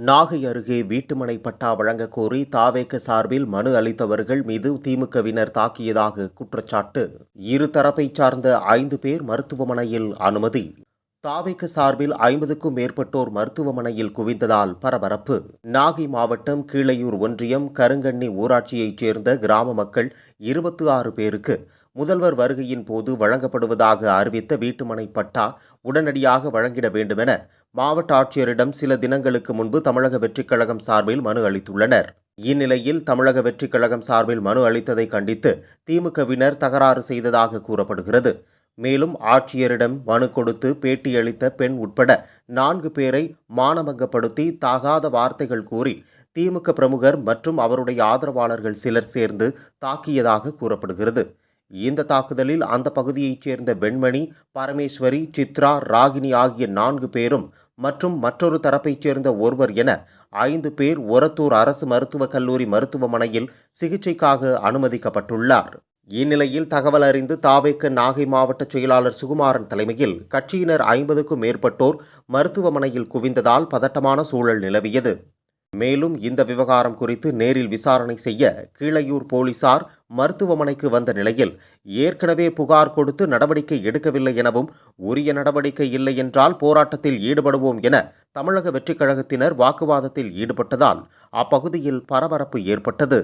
நாகை அருகே வீட்டுமனை பட்டா வழங்கக் கோரி தாவேக்க சார்பில் மனு அளித்தவர்கள் மீது திமுகவினர் தாக்கியதாக குற்றச்சாட்டு. இரு தரப்பைச் சார்ந்த ஐந்து பேர் மருத்துவமனையில் அனுமதி. தாவைக்கு சார்பில் ஐம்பதுக்கும் மேற்பட்டோர் மருத்துவமனையில் குவிந்ததால் பரபரப்பு. நாகை மாவட்டம் கீழையூர் ஒன்றியம் கருங்கண்ணி ஊராட்சியைச் சேர்ந்த கிராம மக்கள் இருபத்தி ஆறு பேருக்கு முதல்வர் வருகையின் போது வழங்கப்படுவதாக அறிவித்த வீட்டுமனை பட்டா உடனடியாக வழங்கிட வேண்டுமென மாவட்ட ஆட்சியரிடம் சில தினங்களுக்கு முன்பு தமிழக வெற்றிக் கழகம் சார்பில் மனு அளித்துள்ளனர். இந்நிலையில் தமிழக வெற்றிக் கழகம் சார்பில் மனு அளித்ததை கண்டித்து திமுகவினர் தகராறு செய்ததாக கூறப்படுகிறது. மேலும் ஆட்சியரிடம் மனு கொடுத்து பேட்டியளித்த பெண் உட்பட நான்கு பேரை மானபங்கப்படுத்தி தாகாத வார்த்தைகள் கூறி திமுக பிரமுகர் மற்றும் அவருடைய ஆதரவாளர்கள் சிலர் சேர்ந்து தாக்கியதாக கூறப்படுகிறது. இந்த தாக்குதலில் அந்த பகுதியைச் சேர்ந்த வெண்மணி பரமேஸ்வரி சித்ரா ராகினி ஆகிய நான்கு பேரும் மற்றும் மற்றொரு தரப்பைச் சேர்ந்த ஒருவர் என ஐந்து பேர் ஒரத்தூர் அரசு மருத்துவக் கல்லூரி மருத்துவமனையில் சிகிச்சைக்காக அனுமதிக்கப்பட்டுள்ளார். இந்நிலையில் தகவல் அறிந்து தாவேக்க நாகை மாவட்ட செயலாளர் சுகுமாரன் தலைமையில் கட்சியினர் ஐம்பதுக்கும் மேற்பட்டோர் மருத்துவமனையில் குவிந்ததால் பதட்டமான சூழல் நிலவியது. மேலும் இந்த விவகாரம் குறித்து நேரில் விசாரணை செய்ய கீழையூர் போலீசார் மருத்துவமனைக்கு வந்த நிலையில் ஏற்கனவே புகார் கொடுத்து நடவடிக்கை எடுக்கவில்லை எனவும் உரிய நடவடிக்கை இல்லை என்றால் போராட்டத்தில் ஈடுபடுவோம் என தமிழக வெற்றிக் கழகத்தினர் வாக்குவாதத்தில் ஈடுபட்டதால் அப்பகுதியில் பரபரப்பு ஏற்பட்டது.